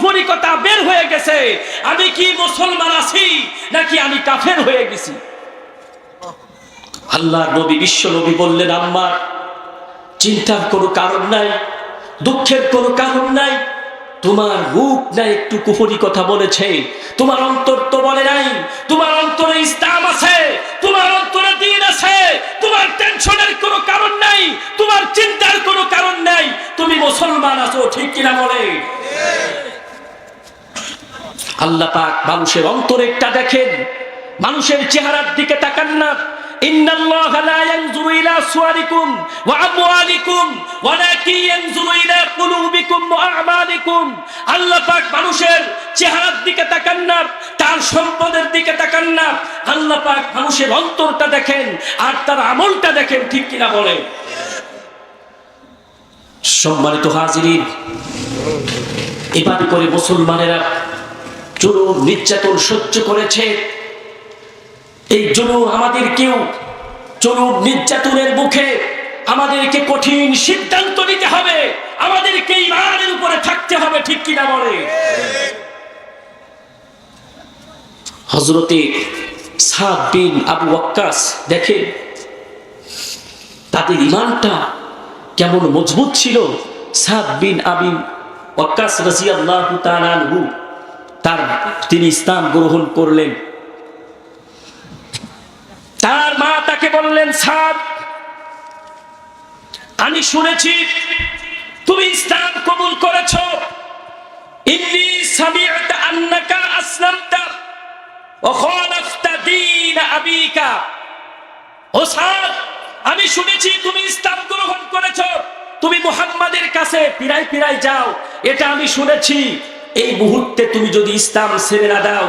কুফরি কথা বের হয়ে গেছে। আমি কি মুসলমান আছি, নাকি আমি কাফের হয়ে গেছি? আল্লাহ নবী, বিশ্ব নবী বললেন আম্মার চিন্তার কোনো কারণ নাই, দুঃখের কোনো কারণ নাই, তোমার মুখ না একটু কুফরি কথা বলেছে, তোমার অন্তর তো বলে নাই, তোমার অন্তরে ইসলাম আছে, তোমার অন্তরে দিন আছে, তোমার টেনশনের কোনো কারণ নাই, তোমার চিন্তার কোনো কারণ নাই, তুমি মুসলমান আছো, ঠিক কিনা বলে? আল্লাহ পাক মানুষের অন্তরেরটা দেখেন। মানুষের চেহারার দিকে তাকান না। সম্পদের দিকে আল্লাহ মানুষের অন্তরটা দেখেন আর তার আমলটা দেখেন, ঠিক কিনা বলে সম্মানিত হাজির এবার করে মুসলমানেরা জুলুম, নির্যাতন সহ্য করেছে। এই জুলুম আমাদের কেউ, জুলুম, নির্যাতনের মুখে আমাদেরকে কঠিন সিদ্ধান্ত নিতে হবে। আমাদেরকে ইমানের উপরে থাকতে হবে, ঠিক কিনা বলে? হজরতে সাদ বিন আবু ওয়াক্কাস দেখেন, তাদের ইমানটা কেমন মজবুত ছিল। সাদ বিন আবিন ওয়াক্কাস রাজিয়াল্লাহু তাআলা তার তিনি ইসলাম গ্রহণ করলেন। তার মা তাকে বললেন, সাদ, আমি শুনেছি তুমি ইসলাম কবুল করেছ। ইন্নি সামিআত আন্নাকা আসলামতা ওয়া খালাফতা দীন আবিকা। ও সাদ, আমি শুনেছি তুমি ইসলাম গ্রহণ করেছ। তুমি মুহাম্মাদের কাছে পিরাই পিরাই যাও, এটা আমি শুনেছি। এই মুহূর্তে তুমি যদি ইসলাম ছেড়ে না দাও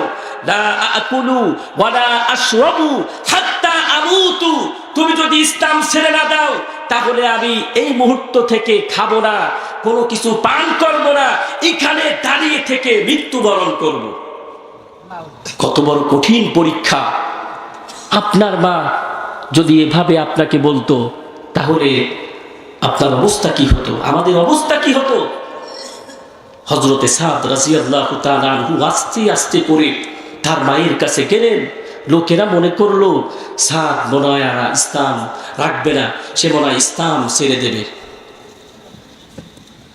তুমি যদি ইসলাম ছেড়ে না দাও, তাহলে আমি এই মুহূর্ত থেকে খাব না, কোনো কিছু পান করব না, এখানে দাঁড়িয়ে থেকে মৃত্যুবরণ করব। কত বড় কঠিন পরীক্ষা। আপনার মা যদি এভাবে আপনাকে বলতো, তাহলে আপনার অবস্থা কি হতো? আমাদের অবস্থা কি হতো? হজরতে সাদ রাজিয়াল্লাহ তালু আস্তে আস্তে করে তার মায়ের কাছে গেলেন। লোকেরা মনে করল, সাদ মনে ইসলাম, রাখবে না, সে মনে ইসলাম ছেড়ে দেবে।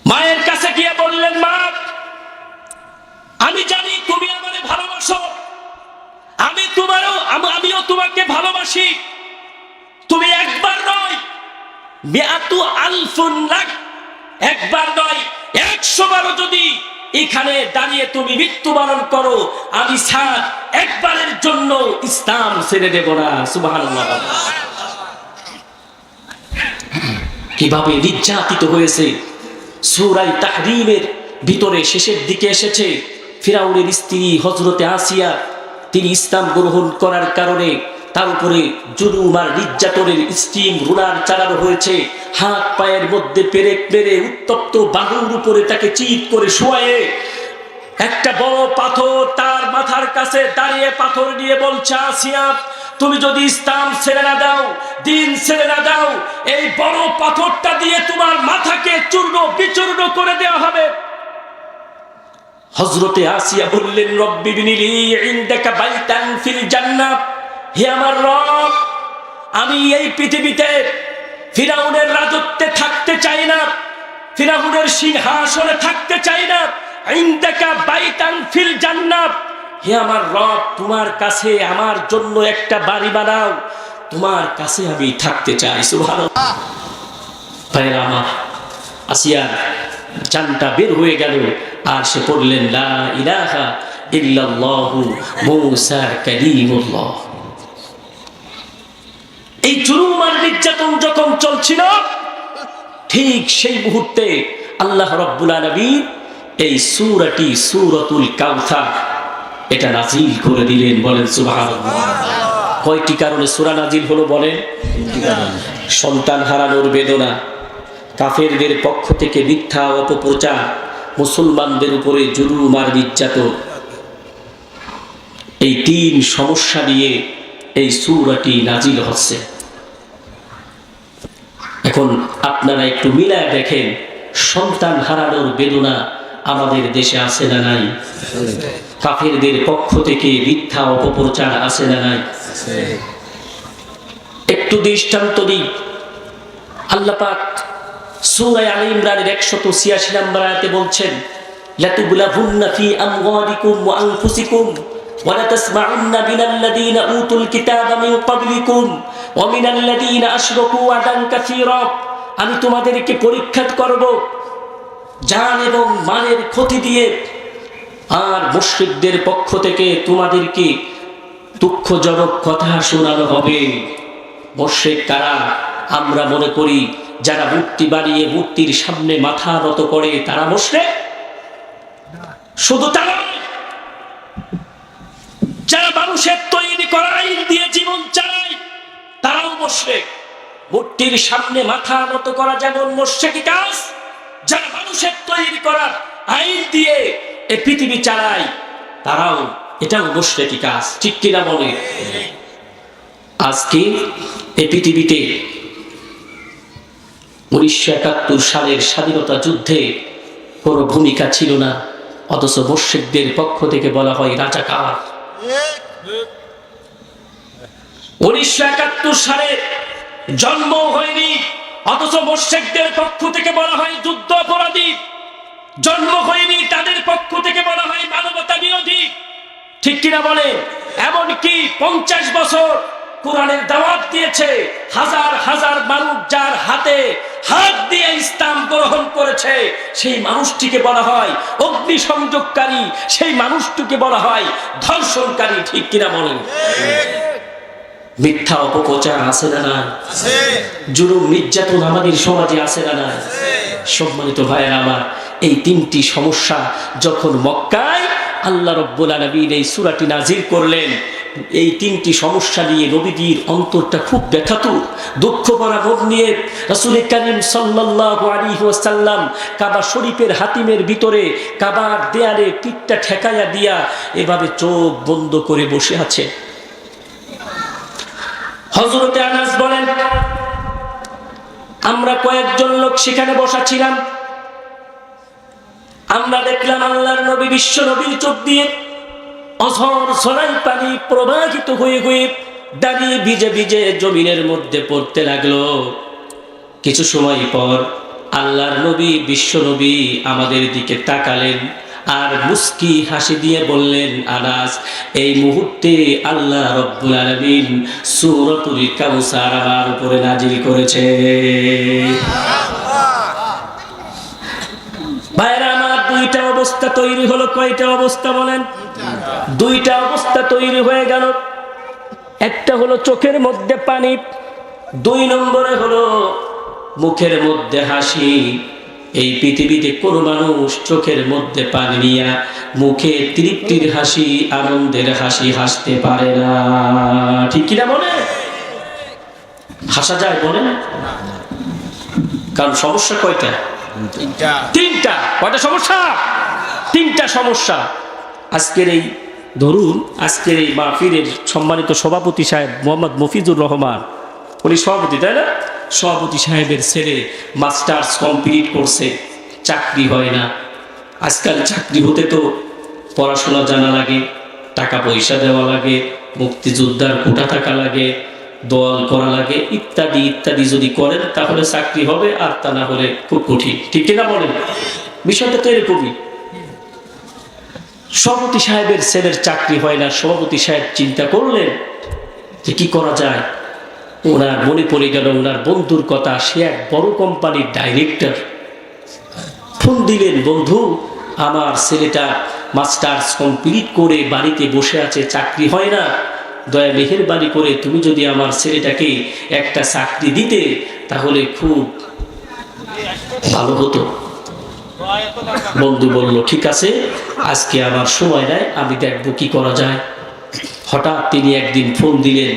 মায়ের কাছে গিয়ে বললেন, মা, আমি জানি তুমি আমারে ভালোবাসো। আমি তোমারও আমিও তোমাকে ভালোবাসি। তুমি একবার নয় একবার নয় একশো বারো যদি এখানে দাঁড়িয়ে তুমি মৃত্যুবরণ করো, আমি ছাড় একবারের জন্য ইসলাম ছেড়ে দেব না। সুবাহ কীভাবে নির্যাতিত হয়েছে? সুরাই তাহরিমের ভিতরে শেষের দিকে এসেছে, ফিরাউনের স্ত্রী হজরতে আসিয়া তিনি ইসলাম গ্রহণ করার কারণে তার উপরে জুলুম আর নির্যাতনের স্টিম রুলার চালানো হয়েছে। হাত পায়ের মধ্যে পেরেক পেরে উত্তপ্ত বাহুর উপরে তাকে চিত করে শোয়ে একটা বড় পাথর তার মাথার কাছে দাঁড়িয়ে পাথর নিয়ে বলছে আসিয়া তুমি যদি ইসলাম ছেড়ে না দাও, দিন ছেড়ে না দাও, এই বড় পাথরটা দিয়ে তোমার মাথাকে চূর্ণ বিচূর্ণ করে দেওয়া হবে। হজরতে আসিয়া বললেন, রব্বি বাইতান ফিল জান্নাত। হে আমার রব, আমি এই পৃথিবীতে ফিরাউনের রাজত্বে থাকতে চাই না, ফিরাউনের সিংহাসনে থাকতে চাই না, ইনদাকা বাইতান ফিল জান্নাত। হে আমার রব, তোমার কাছে আমার জন্য একটা বাড়ি বানাও, তোমার কাছে আমি থাকতে চাই, সুবহানাল্লাহ। ভাইরা আমার আসিয়ার চানটা বের হয়ে গেল, আর সে পড়লেন, লা ইলাহা ইল্লাল্লাহু মূসা কালিমুল্লাহ। এই জুলুম আর নির্যাতন যখন চলছিল, ঠিক সেই মুহূর্তে আল্লাহ রব্বুল আলামিন এই সুরাটি সুরতুল কাউসার এটা নাজিল করে দিলেন, বলেন সুবহানাল্লাহ। কয়টি কারণে সূরা নাজিল হলো বলেন? সন্তান হারানোর বেদনা, কাফেরদের পক্ষ থেকে মিথ্যা অপপ্রচার, মুসলমানদের উপরে জুলুম আর নির্যাতন। এই তিন সমস্যা নিয়ে এই সুরাটি নাজিল হচ্ছে। এখন আপনারা একটু মিলায় দেখেন, সন্তান হারানোর বেদনা আমাদের দেশে আছে না নাই? কাফেরদের পক্ষ থেকে মিথ্যা অপপ্রচার আছে না নাই? একটু দৃষ্টান্ত দিই। আল্লাহ পাক সূরা আলী ইমরানের 186 নম্বর আয়াতে বলছেন মিন আমি তোমাদেরকে পরীক্ষা করব জান এবং মানের ক্ষতি দিয়ে। আর মুশরিকদের পক্ষ থেকে তোমাদেরকে দুঃখজনক কথা শোনানো হবে। মোশেক কারা? আমরা মনে করি, যারা মূর্তি বানিয়ে মূর্তির সামনে মাথা নত করে, তারা মোশরেক। শুধু তারা যারা মানুষের তৈরি করা আইন দিয়ে জীবন চালায় তারাও মোশরেক মূর্তির সামনে মাথা নত করা যেমন মোশেকি কাজ যারা মানুষের তৈরি করার আইন দিয়ে এ পৃথিবী চালায়, তারাও এটাও মোশরেকি কাজ, ঠিক কিনা বলে আজকে এই পৃথিবীতে উনিশশো একাত্তর সালের স্বাধীনতা যুদ্ধে কোনো ভূমিকা ছিল না, অথচ মোর্শেকদের পক্ষ থেকে বলা হয় রাজাকার। উনিশশো একাত্তর সালে জন্ম হয়নি, অথচ মোর্শেকদের পক্ষ থেকে বলা হয় যুদ্ধ অপরাধী। জন্ম হয়নি, তাদের পক্ষ থেকে বলা হয় মানবতা বিরোধী। ঠিক কিনা বলে? এমনকি পঞ্চাশ বছর কোরআনের দাওয়াত দিয়েছে, হাজার হাজার মানুষ যার হাতে হাত দিয়ে ইসলাম গ্রহণ করেছে, সেই মানুষটিকে বলা হয় অগ্নি সংযোগকারী সেই মানুষটিকে বলা হয় ধর্ষণকারী, ঠিক কিনা বলেন মিথ্যা অপপ্রচার আছে না না জুলুম নির্যাতন আমাদের সমাজে আছে না না সম্মানিত ভাইয়ের আমার এই তিনটি সমস্যা যখন মক্কায় আল্লাহ রব্বুল আলমিন এই সুরাটি নাজির করলেন এই তিনটি সমস্যা নিয়ে নবীজির অন্তরটা খুব ব্যথাতুর দুঃখ ভরা মন নিয়ে রাসুল করিম ওয়াসাল্লাম কাবা শরীফের হাতিমের ভিতরে কাবার দেয়ালে পিঠটা ঠেকাইয়া দিয়া এভাবে চোখ বন্ধ করে বসে আছে হজরতে আনাস বলেন, আমরা কয়েকজন লোক সেখানে বসা ছিলাম আমরা দেখলাম আল্লাহর নবী বিশ্ব নবীর চোখ দিয়ে অঝর ছড়াই পানি প্রবাহিত হয়ে হয়ে দাঁড়িয়ে ভিজে ভিজে জমিনের মধ্যে পড়তে লাগল। কিছু সময় পর আল্লাহর নবী, বিশ্ব নবী আমাদের দিকে তাকালেন। আর মুস্কি হাসি দিয়ে বললেন, আনাস, এই মুহূর্তে আল্লাহ রব্বুল আলমিন সুরতুল কাউসার আমার উপরে নাজিল করেছে। ভাইরা আমার দুইটা অবস্থা তৈরি হলো। কয়টা অবস্থা বলেন? দুইটা অবস্থা তৈরি হয়ে গেল। একটা হলো চোখের মধ্যে পানি, দুই নম্বরে হলো মুখের মধ্যে হাসি এই পৃথিবীতে কোনো মানুষ চোখের মধ্যে পানি নিয়া মুখে তৃপ্তির হাসি আনন্দের হাসি হাসতে পারে না। ঠিক কিনা বলে হাসা যায় বলে কারণ সমস্যা কয়টা? তিনটা। কয়টা সমস্যা? তিনটা সমস্যা। আজকের এই ধরুন আজকের এই মাহফিরের সম্মানিত সভাপতি সাহেব মোহাম্মদ মফিজুর রহমান উনি সভাপতি তাই না? সভাপতি সাহেবের ছেলে মাস্টার্স কমপ্লিট করছে, চাকরি হয় না। আজকাল চাকরি হতে তো পড়াশোনা জানা লাগে, টাকা পয়সা দেওয়া লাগে, মুক্তিযোদ্ধার কোটা থাকা লাগে, দল করা লাগে, ইত্যাদি ইত্যাদি যদি করেন তাহলে চাকরি হবে আর তা না হলে খুব কঠিন। ঠিক কিনা বলেন? বিষয়টা তো এরকমই। সভাপতি সাহেবের ছেলের চাকরি হয় না, সভাপতি সাহেব চিন্তা করলেন যে কি করা যায়? ওনার মনে পড়ে গেল, ওনার বন্ধুর কথা। সে এক বড় কোম্পানির ডাইরেক্টর ফোন দিলেন, বন্ধু, আমার ছেলেটা মাস্টার্স কমপ্লিট করে বাড়িতে বসে আছে, চাকরি হয় না। দয়া মেহেরবানি করে তুমি যদি আমার ছেলেটাকে একটা চাকরি দিতে, তাহলে খুব ভালো হতো। বন্ধু বলল, ঠিক আছে, আজকে আমার সময় নেয় আমি দেখব কি করা যায়। হঠাৎ তিনি একদিন ফোন দিলেন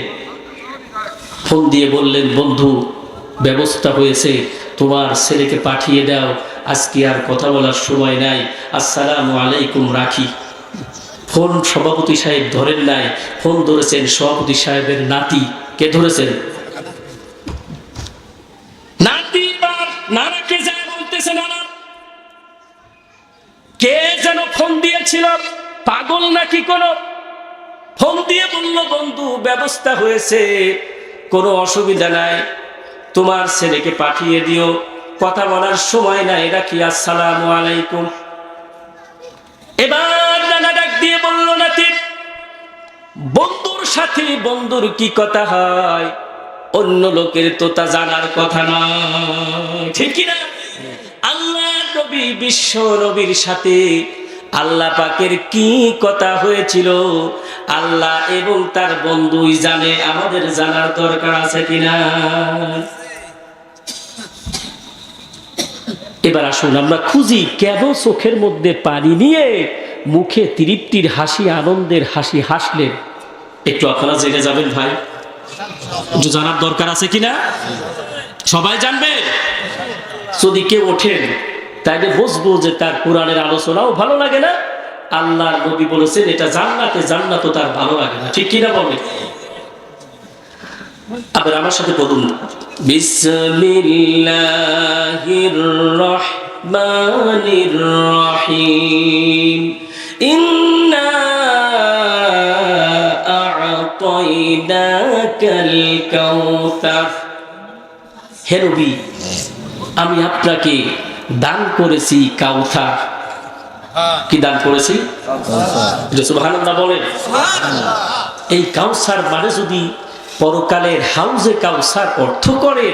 ফোন দিয়ে বললেন, বন্ধু, ব্যবস্থা হয়েছে, তোমার ছেলেকে পাঠিয়ে দাও, আজকে আর কথা বলার সময় নাই, আসসালামু আলাইকুম, রাখি। ফোন সভাপতি সাহেব ধরেন নাই, ফোন ধরেছেন সভাপতি সাহেবের নাতি। কে ধরেছেন? নাতি বলতেছে কে গিয়েছিল পাগল নাকি কোন? ফোন দিয়ে বলল, বন্ধু, ব্যবস্থা হয়েছে। কোনো অসুবিধা নাই। তোমার ছেলেকে পাঠিয়ে দিও। কথা বলার সময় নাই, রাখি। আসসালাম আলাইকুম। এবার নানা ডাক দিয়ে বলল, নাতি, বন্ধুর সাথে বন্ধুর কি কথা হয়? অন্য লোকের তো তা জানার কথা নয়। ঠিক কি না আল্লাহ নবী, বিশ্ব নবীর সাথে আল্লাহ পাকের কি কথা হয়েছিল? আল্লাহ এবং তার বন্ধুই জানে, আমাদের জানার দরকার আছে কিনা? এবার আসুন, আমরা খুঁজি কেন চোখের মধ্যে পানি নিয়ে মুখে তৃপ্তির হাসি, আনন্দের হাসি হাসলেন একটু আপনারা জেনে যাবেন ভাই। জানার দরকার আছে কিনা? সবাই জানবে যদি কেউ ওঠেন তাইলে বুঝব যে তার কোরআনের আলোচনাও ভালো লাগে না। আল্লাহর নবী বলেছেন, এটা জান্নাতে জান্নাত তার ভালো লাগে না। ঠিক কিনা বলে আবার আমার সাথে বলুন। বিসমিল্লাহির রহমানির রহিম। ইন্না আ'তাইনাকাল কাউসার হে নবী, আমি আপনাকে দান করেছি কাউসার কি দান করেছি? বলেন এই কাউসার মানে যদি পরকালের হাউজে কাউসার অর্থ করে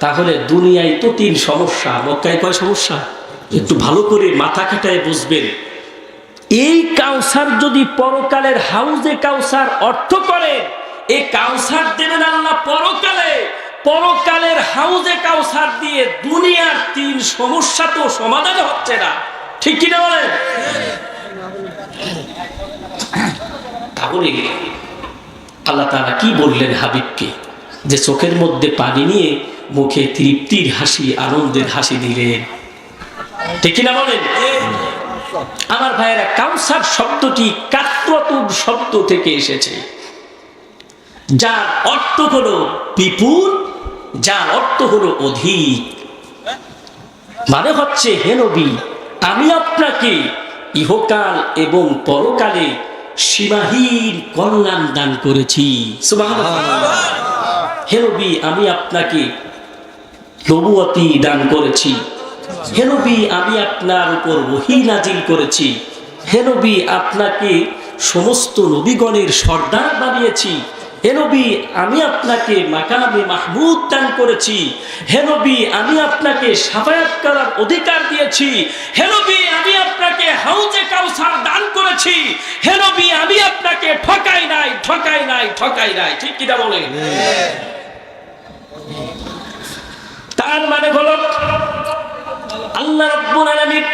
তাহলে দুনিয়ায় তো তিন সমস্যা। মক্কায় কয় সমস্যা? একটু ভালো করে মাথা খাটায় বুঝবেন। এই কাউসার যদি পরকালের হাউজে কাউসার অর্থ করে এই কাউসার দেবেন আল্লাহ পরকালে। পরকালের হাউজে কাউসার দিয়ে দুনিয়ার তিন সমস্যা তো সমাধান হচ্ছে না। ঠিক কিনা বলেন? তাহলে আল্লাহ তারা কি বললেন হাবিবকে? যে চোখের মধ্যে পানি নিয়ে মুখে তৃপ্তির হাসি, আনন্দের হাসি দিলেন। ঠিক না বলেন? আমার ভাইয়েরা, কাউসার শব্দটি কাত্রতুর শব্দ থেকে এসেছে। যার অর্থ হলো বিপুল যার অর্থ হলো অধিক। মানে হচ্ছে, হে নবী, আমি আপনাকে ইহকাল এবং পরকালে সীমাহীন কল্যাণ দান করেছি। হে নবী, আমি আপনাকে নবুয়তি দান করেছি। হে নবী, আমি আপনার উপর ওহী নাজিল করেছি। হে নবী, আপনাকে সমস্ত নবীগণের সর্দার বানিয়েছি। হে নবী, আমি আপনাকে মাকামে মাহমুদ দান করেছি। হে নবী, আমি আপনাকে সাফায়াত করার অধিকার দিয়েছি। হে নবী, আমি আপনাকে হাউজে কাউসার দান করেছি। হে নবী, আমি আপনাকে ঠকাই নাই ঠকাই নাই ঠকাই নাই। ঠিক কিনা বলে তার মানে হলো, আল্লাহ রাব্বুল আলামিন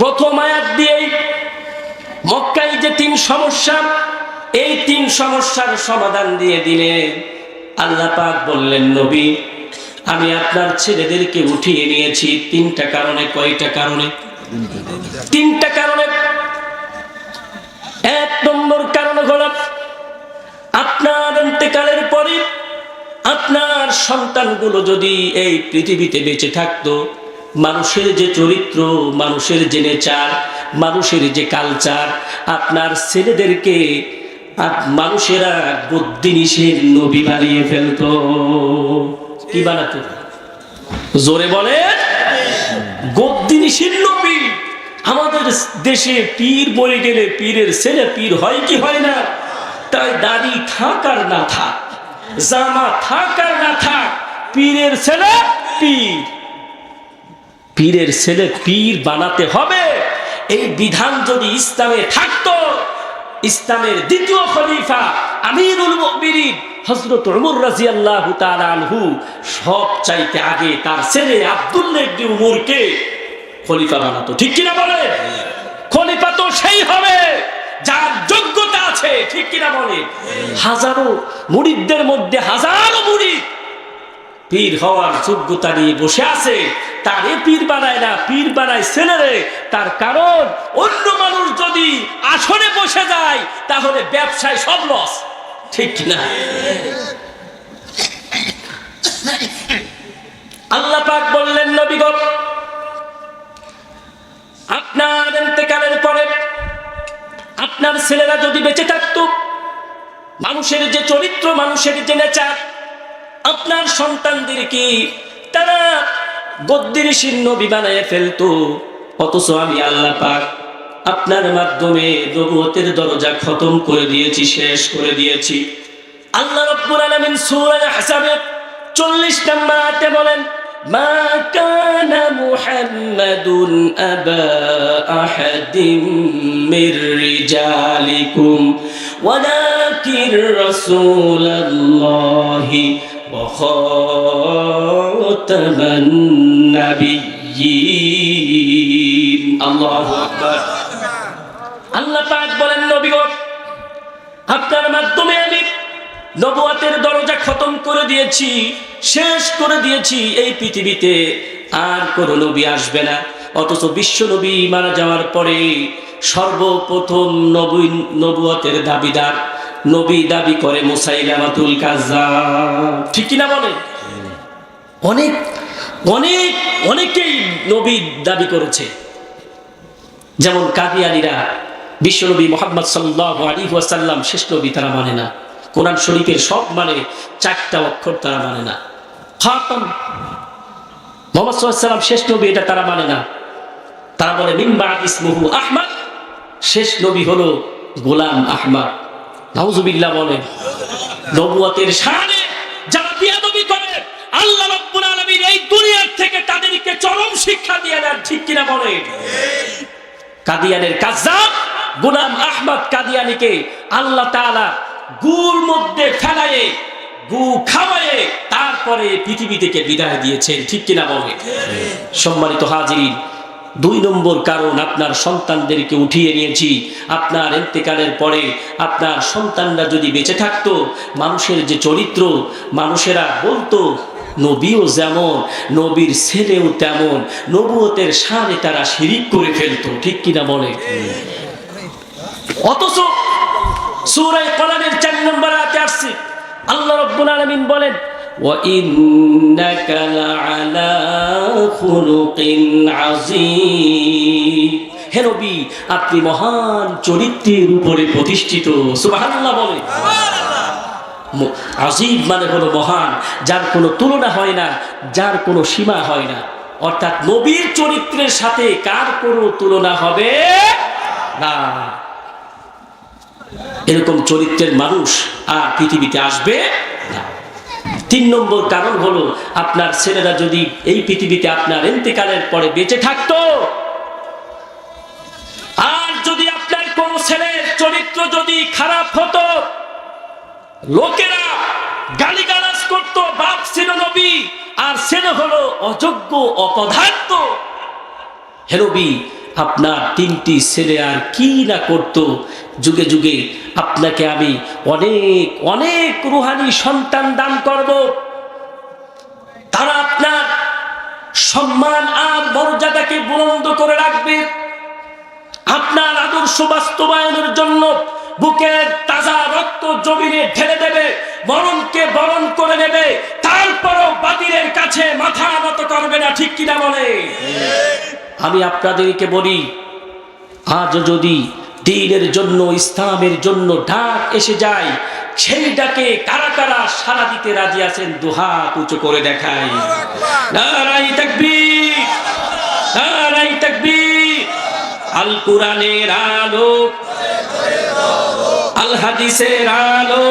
প্রথম আয়াত দিয়েই মক্কায় যে তিন সমস্যা এই তিন সমস্যার সমাধান দিয়ে দিলে আল্লাহ পাক বললেন, নবী, আমি আপনার ছেলেদেরকে উঠিয়ে নিয়েছি তিনটা কারণে, কয়টা কারণে? তিনটা কারণে। এক নম্বর কারণ হল আপনার ইন্তেকালের পরে আপনার সন্তানগুলো যদি এই পৃথিবীতে বেঁচে থাকতো, মানুষের যে চরিত্র, মানুষের যে নেচার মানুষের যে কালচার, আপনার ছেলেদেরকে মানুষেরা বদ্যিনিসের নবী বানিয়ে ফেলতো। কি বানাতো? জোরে বলে গদ্দিনিসের নবী। আমাদের দেশে পীর বলে গেলে পীরের ছেলে পীর হয় কি হয় না? তাই দাড়ি থাক আর না থাক, জামা থাক আর না থাক, পীরের ছেলে পীর। পীরের ছেলে পীর বানাতে হবে। এই বিধান যদি ইসলামে থাকতো ইসলামের দ্বিতীয় খলিফা আমিরুল মুমিনিন হযরত ওমর রাদিয়াল্লাহু তাআলা আনহু সব চাইতে আগে তার ছেলে আব্দুল্লাহ উমরকে খলিফা বানাতো। ঠিক কিনা বলে খলিফা তো সেই হবে যার যোগ্যতা আছে ঠিক কিনা বলে হাজারো মুরিদদের মধ্যে হাজারো মুরিদ পীর হওয়ার যোগ্যতা নিয়ে বসে আছে, তারে পীর বানায় না, পীর বানায় ছেলেরে তার কারণ, অন্য মানুষ যদি আসনে বসে যায়, তাহলে ব্যবসায় সব লস ঠিক কিনা? আল্লাহ পাক বললেন নবীগণ আপনার ইন্তেকালের ছেলেরা যদি বেঁচে থাকতো, মানুষের যে চরিত্র, মানুষের যে নেচার আপনার সন্তানদের কি তারা গদ্দির শীর্ণ বিমানায় ফেলতো? অথচ আমি আল্লাহ পাক আপনার মাধ্যমে নবুয়তের দরজা খতম করে দিয়েছি, শেষ করে দিয়েছি। আল্লাহ রব্বুল আলামিন সূরা হাসাবে 40 নম্বর আয়াতে বলেন, মা কানা মুহাম্মাদুন আবা আহাদিম মির রিজালিকুম ওয়ালাকিন রাসূলুল্লাহি খাতামান নাবিয়্যিন আল্লাহু আকবার। আল্লাহ পাক বলেন নবীগণ আপনার মাধ্যমে আমি নবুয়াতের দরজা খতম করে দিয়েছি, শেষ করে দিয়েছি এই পৃথিবীতে। আর কোনো নবী আসবে না। অথচ বিশ্ব নবী মারা যাওয়ার পরে সর্বপ্রথম নবী নবুয়াতের দাবিদার নবী দাবি করে মুসাইলামাতুল কাজ্জাব। ঠিক কিনা বলে? অনেক অনেক, অনেকেই নবী দাবি করেছে। যেমন কাদিয়ানিরা বিশ্বনবী মোহাম্মদ সাল্লাহ আলী ওয়াসাল্লাম শেষ নবী তারা মানে না। কোরআন শরীফের সব মানে চারটা অক্ষর তারা মানে না। খাতাম, মোহাম্মদ সাল্লাম শেষ নবী এটা তারা মানে না। তারা বলে মিম্বা ইসমুহু আহমদ। শেষ নবী হলো গোলাম আহমদ। নাউজুবিল্লাহ বলে। নবুয়াতের যারা বিয়াদবি করে, আল্লাহ রাব্বুল আলামিন এই দুনিয়ার থেকে তাদেরকে চরম শিক্ষা দিয়ে দেন, ঠিক কিনা কাদিয়ানের কাজ্জাব, গোলাম আহমদ কাদিয়ানিকে আল্লাহ তাআলা গুর মধ্যে ফেলায়ে গু খাওয়ায়ে তারপরে পৃথিবী থেকে বিদায় দিয়েছেন, ঠিক কিনা বলে সম্মানিত হাজিরিন দুই নম্বর কারণ আপনার সন্তানদেরকে উঠিয়ে নিয়েছি। আপনার এন্তেকালের পরে আপনার সন্তানরা যদি বেঁচে থাকতো, মানুষের যে চরিত্র, মানুষেরা বলতো, নবীও যেমন, নবীর ছেলেও তেমন, নবুয়তের সারে তারা শিরিক করে ফেলতো। ঠিক কিনা বলে? অথচ সূরায়ে কোরআনের 4 নম্বর আয়াতে আসছে, আল্লাহ রাব্বুল আলামিন বলেন وَإِنَّكَ لَعَلَى خُلُقٍ عَظِيمٍ হে নবী আপনি মহান চরিত্রের উপরে প্রতিষ্ঠিত সুবহানাল্লাহ বলে ম- আজিব মানে হলো মহান যার কোনো তুলনা হয় না যার কোনো সীমা হয় না অর্থাৎ নবীর চরিত্রের সাথে কার কোনো তুলনা হবে না এরকম চরিত্রের মানুষ আর পৃথিবীতে আসবে না তিন নম্বর কারণ হলো, আপনার ছেলেরা যদি এই পৃথিবীতে আপনার এন্তেকালের পরে বেঁচে থাকতো, আর যদি আপনার কোন ছেলের চরিত্র যদি খারাপ হতো, লোকেরা গালিগালাজ করত, বাপ ছিল নবী, আর ছেলে হলো অযোগ্য, অপদার্থ। হেরবি আপনার তিনটি ছেলে আর কি না করত? যুগে যুগে আপনাকে আমি অনেক অনেক রুহানি সন্তান দান করব। তারা আপনার সম্মান আর মর্যাদাকে বুলন্দ করে রাখবে। আপনার আদর্শ বাস্তবায়নের জন্য বুকের তাজা রক্ত জমিনে ঢেলে দেবে, মরণকে বরণ করে নেবে, তারপরও বাতিলের কাছে মাথা নত করবে না, ঠিক কিনা বলে? আমি আপনাদেরকে বলি, আজ যদি দিনের জন্য, ইসলামের জন্য ডাক এসে যায়। সেই ডাকে কারা কারা সারা দিতে রাজি আছেন দুহাত উঁচু করে দেখাই। নারাই আল আলো।